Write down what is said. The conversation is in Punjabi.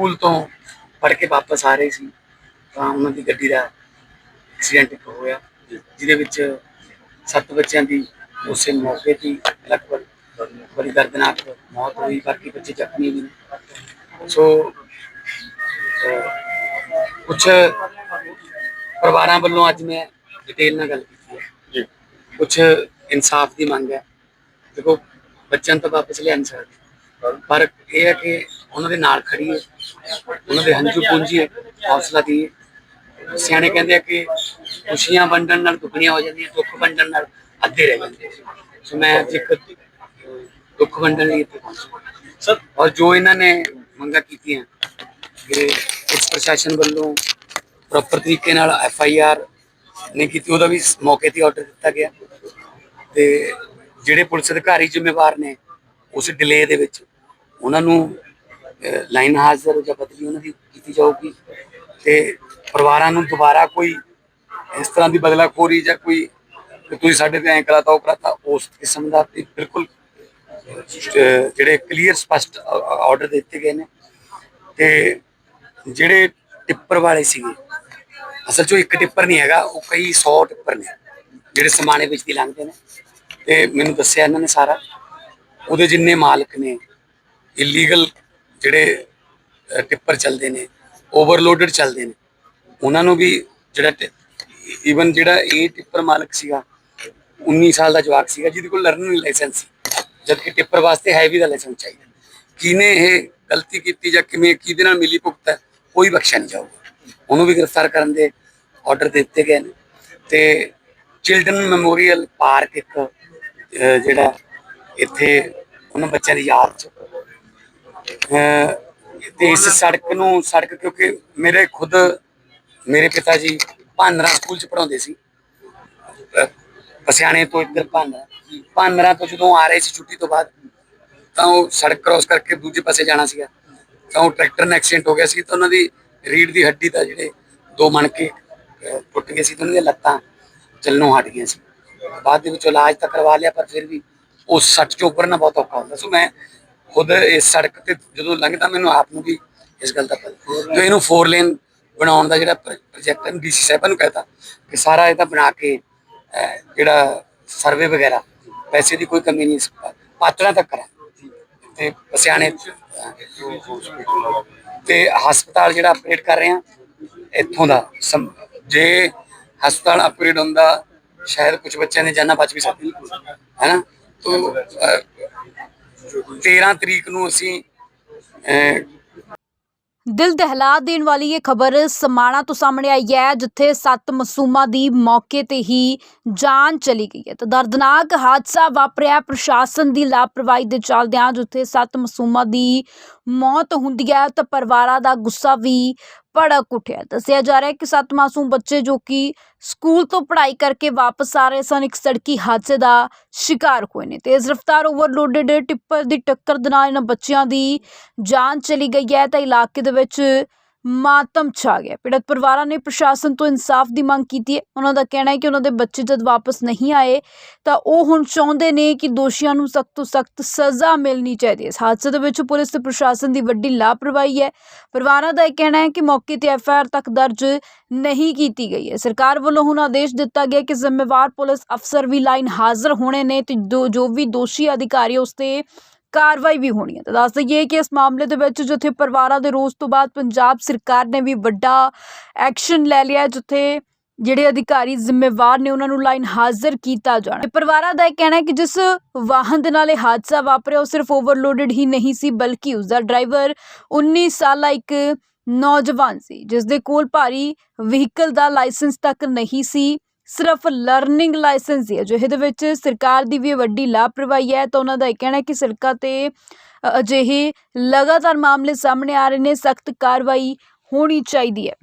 ਸਕੂਲ ਤੋਂ ਪੜ੍ਹ ਕੇ ਵਾਪਸ ਆ ਰਹੇ ਸੀ ਤਾਂ ਉਹਨਾਂ ਦੀ ਗੱਡੀ ਦਾ ਐਕਸੀਡੈਂਟ ਇੱਕ ਹੋਇਆ ਜਿਹਦੇ ਵਿੱਚ ਸੱਤ ਬੱਚਿਆਂ ਦੀ ਉਸੇ ਮੌਕੇ ਤੇ ਹੀ ਲਗਭਗ ਬੜੀ ਦਰਦਨਾਕ ਮੌਤ ਹੋਈ ਬਾਕੀ ਬੱਚੇ ਜ਼ਖਮੀ ਵੀ ਸੋ ਕੁਝ ਪਰਿਵਾਰਾਂ ਵੱਲੋਂ ਅੱਜ ਮੈਂ ਡਿਟੇਲ ਨਾਲ ਗੱਲ ਕੀਤੀ ਹੈ। ਜੀ। ਕੁਝ ਇਨਸਾਫ ਦੀ ਮੰਗ ਹੈ। ਦੇਖੋ ਬੱਚਿਆਂ ਤਾਂ ਵਾਪਸ ਲਿਆ ਨਹੀਂ ਸਕਦੇ। ਪਰ ਇਹ ਹੈ ਕਿ ਉਹਨਾਂ ਦੇ ਨਾਲ ਖੜੀ ਹੈ। ਉਹਨਾਂ ਦੇ ਹੰਝੂ ਪੂੰਜੀ ਹੈ। ਹੌਸਲਾ ਦੀ ਸਿਆਣੇ ਕਹਿੰਦੇ ਆ ਕਿ ਖੁਸ਼ੀਆਂ ਵੰਡਣ ਨਾਲ ਦੁੱਗਣੀਆਂ ਹੋ ਜਾਂਦੀਆਂ ਦੁੱਖ ਵੰਡਣ ਨਾਲ ਅੱਧੇ ਰਹਿ ਜਾਂਦੇ। ਸੋ ਮੈਂ ਅੱਜ ਇੱਕ ਦੁੱਖ ਵੰਡਣ ਲਈ ਇੱਥੇ ਪਹੁੰਚਿਆ ਸਰ ਔਰ ਜੋ ਇਹਨਾਂ ਨੇ ਮੰਗਾਂ ਕੀਤੀਆਂ ਕਿ ਇਸ ਪ੍ਰਸ਼ਾਸਨ ਵੱਲੋਂ ਪ੍ਰੋਪਰ ਤਰੀਕੇ ਨਾਲ ਐਫ ਆਈ ਆਰ ਨਹੀਂ ਕੀਤੀ ਉਹਦਾ ਵੀ ਮੌਕੇ ਤੇ ਆਰਡਰ ਦਿੱਤਾ ਗਿਆ। ਤੇ ਜਿਹੜੇ ਪੁਲਿਸ ਅਧਿਕਾਰੀ ਜ਼ਿੰਮੇਵਾਰ ਨੇ ਉਸ ਡਿਲੇ ਦੇ ਵਿੱਚ ਉਹਨਾਂ ਨੂੰ ਲਾਈਨ ਹਾਜ਼ਰ ਜਾਂ ਬਦਲੀ ਉਹਨਾਂ ਦੀ ਕੀਤੀ ਜਾਊਗੀ ਤੇ ਪਰਿਵਾਰਾਂ ਨੂੰ ਦੁਬਾਰਾ ਕੋਈ ਇਸ ਤਰ੍ਹਾਂ ਦੀ ਬਦਲਾਖੋਰੀ ਜਾਂ ਕੋਈ ਤੁਸੀਂ ਸਾਡੇ ਤੇ ਐਂ ਕਰਾਤਾ, ਉਹ ਕਰਾਤਾ, ਉਸ ਕਿਸਮ ਦਾ ਤੇ ਬਿਲਕੁਲ ਜਿਹੜੇ ਕਲੀਅਰ ਸਪਸ਼ਟ ਆਰਡਰ ਦਿੱਤੇ ਗਏ ਨੇ। ਤੇ ਜਿਹੜੇ ਟਿੱਪਰ ਵਾਲੇ ਸੀਗੇ, ਅਸਲ 'ਚੋਂ ਇੱਕ ਟਿੱਪਰ ਨਹੀਂ ਹੈਗਾ, ਉਹ ਕਈ 100 ਟਿੱਪਰ ਨੇ, ਜਿਹੜੇ ਸਮਾਨੇ ਵਿੱਚ ਦੀ ਲੰਘਦੇ ਨੇ। ਤੇ ਮੈਨੂੰ ਦੱਸਿਆ ਇਹਨਾਂ ਨੇ ਸਾਰਾ। ਉਹਦੇ ਜਿੰਨੇ ਮਾਲਕ ਨੇ ਇਲੀਗਲ ਜਿਹੜੇ ਟਿੱਪਰ ਚੱਲਦੇ ਨੇ ਓਵਰਲੋਡਡ ਚੱਲਦੇ ਨੇ, ਉਹਨਾਂ ਨੂੰ ਵੀ ਜਿਹੜਾ ਈਵਨ ਜਿਹੜਾ ਇਹ ਟਿੱਪਰ ਮਾਲਕ ਸੀਗਾ 19 ਸਾਲ ਦਾ ਜਵਾਕ ਸੀਗਾ, ਜਿਹਦੇ ਕੋਲ ਲਰਨਿੰਗ ਲਾਇਸੈਂਸ ਸੀ, ਜਦਕਿ ਟਿੱਪਰ ਵਾਸਤੇ ਹੈਵੀ ਦਾ ਲਾਇਸੈਂਸ ਚਾਹੀਦਾ। ਕਿਨੇ ਇਹ ਗਲਤੀ ਕੀਤੀ ਜਾਂ ਕਿਵੇਂ, ਕਿਹਦੇ ਨਾਲ ਮਿਲੀ ਭੁਗਤ ਹੈ, ਕੋਈ ਬਖਸ਼ਿਆ ਨਹੀਂ ਜਾਊਗਾ। ਉਹਨੂੰ ਵੀ ਗ੍ਰਿਫਤਾਰ ਕਰਨ ਦੇ ਆਰਡਰ ਦਿੱਤੇ ਗਏ ਨੇ। ਤੇ ਚਿਲਡਰਨ ਮੈਮੋਰੀਅਲ ਪਾਰਕ ਇੱਕ ਜਿਹੜਾ ਇੱਥੇ ਉਹਨਾਂ ਬੱਚਿਆਂ ਦੀ ਯਾਦ ਚ ਤੇ ਇਸ ਸੜਕ ਨੂੰ, ਸੜਕ ਕਿਉਂਕਿ ਮੇਰੇ ਖੁਦ, ਮੇਰੇ ਪਿਤਾ ਜੀ ਭਾਨਰਾ ਸਕੂਲ ਚ ਪੜਾਉਂਦੇ ਸੀ। ਪਸਿਆਣੇ ਤੋਂ ਇੱਧਰ ਭਾਨਰਾ। ਭਾਨਰਾ ਤੋਂ ਜਦੋਂ ਆ ਰਹੇ ਸੀ ਛੁੱਟੀ ਤੋਂ ਬਾਅਦ, ਤਾਂ ਉਹ ਸੜਕ ਕ੍ਰਾਸ ਕਰਕੇ ਦੂਜੇ ਪਾਸੇ ਜਾਣਾ ਸੀਗਾ। ਤਾਂ ਉਹ ਟਰੈਕਟਰ ਨਾਲ ਐਕਸੀਡੈਂਟ ਹੋ ਗਿਆ ਸੀ, ਤਾਂ ਉਹਨਾਂ ਦੀ ਰੀੜ ਦੀ ਹੱਡੀ ਦਾ ਜਿਹੜੇ ਦੋ ਮਣਕੇ ਟੁੱਟ ਗਏ ਸੀ, ਤੇ ਉਹਨਾਂ ਦੀਆਂ ਲੱਤਾਂ ਚੱਲਣੋਂ ਹਟ ਗਈਆਂ ਸੀ। ਬਾਅਦ ਦੇ ਵਿੱਚ ਇਲਾਜ ਤਾਂ ਕਰਵਾ ਲਿਆ, ਪਰ ਫਿਰ ਵੀ ਉਸ ਸੱਟ ਚੋਂ ਉੱਪਰਨਾ ਬਹੁਤ ਔਖਾ ਹੁੰਦਾ ਸੋ। ਮੈਂ ਖੁਦ ਇਸ ਸੜਕ ਤੇ ਜਦੋਂ ਲੰਘਦਾ ਮੈਨੂੰ ਆਪ ਨੂੰ ਵੀ ਇਸ ਗੱਲ ਦਾ ਪਤਾ। ਜੋ ਇਹਨੂੰ ਫੋਰ ਲੇਨ ਬਣਾਉਣ ਦਾ ਜਿਹੜਾ ਪ੍ਰੋਜੈਕਟ ਹੈ ਡੀਸੀ ਸਾਹਿਬਾਂ ਨੂੰ ਕਹਤਾ ਕਿ ਸਾਰਾ ਇਹ ਤਾਂ ਬਣਾ ਕੇ ਜਿਹੜਾ ਸਰਵੇ ਵਗੈਰਾ, ਪੈਸੇ ਦੀ ਕੋਈ ਕਮੀ ਨਹੀਂ ਇਸ ਤੱਕ ਕਰਾਂ। ਤੇ ਸਿਆਣੇ, ਤੇ ਹਸਪਤਾਲ ਜਿਹੜਾ ਅਪਗ੍ਰੇਡ ਕਰ ਰਹੇ ਆ ਇੱਥੋਂ ਦਾ ਜੇ ਹਸਪਤਾਲ ਅਪਗ੍ਰੇਡ ਹੁੰਦਾ, ਸ਼ਾਇਦ ਕੁਝ ਬੱਚਿਆਂ ਨੇ ਜਾਨਾਂ ਬਚ ਵੀ ਸਕਦੀਆਂ, ਹੈਨਾ? ਤੋਂ 13 ਤਰੀਕ ਨੂੰ ਅਸੀਂ ਦਿਲ ਦਹਿਲਾ ਦੇਣ ਵਾਲੀ ਇਹ ਖਬਰ ਸਮਾਣਾ ਤੋਂ ਸਾਹਮਣੇ ਆਈ ਹੈ, ਜਿੱਥੇ ਸੱਤ ਮਾਸੂਮਾਂ ਦੀ ਮੌਕੇ ਤੇ ਹੀ ਜਾਨ ਚਲੀ ਗਈ ਹੈ। ਤਾਂ ਦਰਦਨਾਕ ਹਾਦਸਾ ਵਾਪਰਿਆ ਪ੍ਰਸ਼ਾਸਨ ਦੀ ਲਾਪਰਵਾਹੀ ਦੇ ਚੱਲਦਿਆਂ, ਜਿੱਥੇ ਸੱਤ ਮਾਸੂਮਾਂ ਦੀ ਮੌਤ ਹੁੰਦੀ ਹੈ, ਤਾਂ ਪਰਿਵਾਰਾਂ ਦਾ ਗੁੱਸਾ ਵੀ ਭੜਕ ਉੱਠਿਆ। ਦੱਸਿਆ ਜਾ ਰਿਹਾ ਹੈ ਕਿ ਸੱਤ ਮਾਸੂਮ ਬੱਚੇ ਜੋ ਕਿ ਸਕੂਲ ਤੋਂ ਪੜ੍ਹਾਈ ਕਰਕੇ ਵਾਪਸ ਆ ਰਹੇ ਸਨ, ਇੱਕ ਸੜਕੀ ਹਾਦਸੇ ਦਾ ਸ਼ਿਕਾਰ ਹੋਏ ਨੇ। ਤੇਜ਼ ਰਫ਼ਤਾਰ ਓਵਰਲੋਡਡ ਟਿੱਪਰ ਦੀ ਟੱਕਰ ਦੇ ਨਾਲ ਇਹਨਾਂ ਬੱਚਿਆਂ ਦੀ ਜਾਨ ਚਲੀ ਗਈ ਹੈ। ਤਾਂ ਇਲਾਕੇ ਦੇ ਵਿੱਚ ਮਾਤਮ ਛਾ ਗਿਆ। ਪੀੜਤ ਪਰਿਵਾਰਾਂ ਨੇ ਪ੍ਰਸ਼ਾਸਨ ਤੋਂ ਇਨਸਾਫ ਦੀ ਮੰਗ ਕੀਤੀ ਹੈ। ਉਹਨਾਂ ਦਾ ਕਹਿਣਾ ਹੈ ਕਿ ਉਹਨਾਂ ਦੇ ਬੱਚੇ ਜਦ ਵਾਪਸ ਨਹੀਂ ਆਏ, ਤਾਂ ਉਹ ਹੁਣ ਚਾਹੁੰਦੇ ਨੇ ਕਿ ਦੋਸ਼ੀਆਂ ਨੂੰ ਸਖਤ ਤੋਂ ਸਖਤ ਸਜ਼ਾ ਮਿਲਣੀ ਚਾਹੀਦੀ ਹੈ। ਇਸ ਹਾਦਸੇ ਦੇ ਵਿੱਚ ਪੁਲਿਸ ਤੇ ਪ੍ਰਸ਼ਾਸਨ ਦੀ ਵੱਡੀ ਲਾਪਰਵਾਹੀ ਹੈ। ਪਰਿਵਾਰਾਂ ਦਾ ਇਹ ਕਹਿਣਾ ਹੈ ਕਿ ਮੌਕੇ ਤੇ ਐਫ ਆਈ ਆਰ ਤੱਕ ਦਰਜ ਨਹੀਂ ਕੀਤੀ ਗਈ ਹੈ। ਸਰਕਾਰ ਵੱਲੋਂ ਹੁਣ ਆਦੇਸ਼ ਦਿੱਤਾ ਗਿਆ ਕਿ ਜ਼ਿੰਮੇਵਾਰ ਪੁਲਿਸ ਅਫਸਰ ਵੀ ਲਾਈਨ ਹਾਜ਼ਰ ਹੋਣੇ ਨੇ ਤੇ ਜੋ ਵੀ ਦੋਸ਼ੀ ਅਧਿਕਾਰੀ ਉਸ ਤੇ ਕਾਰਵਾਈ ਵੀ ਹੋਣੀ ਹੈ। ਤਾਂ ਦੱਸ ਦਈਏ ਕਿ ਇਸ ਮਾਮਲੇ ਦੇ ਵਿੱਚ ਜਿੱਥੇ ਪਰਿਵਾਰਾਂ ਦੇ ਰੋਸ ਤੋਂ ਬਾਅਦ ਪੰਜਾਬ ਸਰਕਾਰ ਨੇ ਵੀ ਵੱਡਾ ਐਕਸ਼ਨ ਲੈ ਲਿਆ ਜਿੱਥੇ ਜਿਹੜੇ ਅਧਿਕਾਰੀ ਜ਼ਿੰਮੇਵਾਰ ਨੇ, ਉਹਨਾਂ ਨੂੰ ਲਾਈਨ ਹਾਜ਼ਰ ਕੀਤਾ ਜਾਣਾ ਪਰਿਵਾਰਾਂ ਦਾ ਇਹ ਕਹਿਣਾ ਹੈ ਕਿ ਜਿਸ ਵਾਹਨ ਦੇ ਨਾਲ ਇਹ ਹਾਦਸਾ ਵਾਪਰਿਆ, ਉਹ ਸਿਰਫ ਓਵਰਲੋਡਡ ਹੀ ਨਹੀਂ ਸੀ, ਬਲਕਿ ਉਸ ਦਾ ਡਰਾਈਵਰ 19 ਸਾਲਾ ਇੱਕ ਨੌਜਵਾਨ ਸੀ ਜਿਸ ਦੇ ਕੋਲ ਭਾਰੀ ਵਹੀਕਲ ਦਾ ਲਾਇਸੈਂਸ ਤੱਕ ਨਹੀਂ ਸੀ। ਸਿਰਫ ਲਰਨਿੰਗ ਲਾਇਸੈਂਸ ਹੀ ਹੈ, ਜੋ ਇਹਦੇ ਵਿੱਚ ਸਰਕਾਰ ਦੀ ਵੀ ਵੱਡੀ ਲਾਪਰਵਾਹੀ ਹੈ, ਤਾਂ ਉਹਨਾਂ ਦਾ ਇਹ ਕਹਿਣਾ ਹੈ ਕਿ ਸੜਕਾਂ ਤੇ ਅਜਿਹੇ ਲਗਾਤਾਰ ਮਾਮਲੇ ਸਾਹਮਣੇ ਆ ਰਹੇ ਨੇ, ਸਖਤ ਕਾਰਵਾਈ ਹੋਣੀ ਚਾਹੀਦੀ ਹੈ।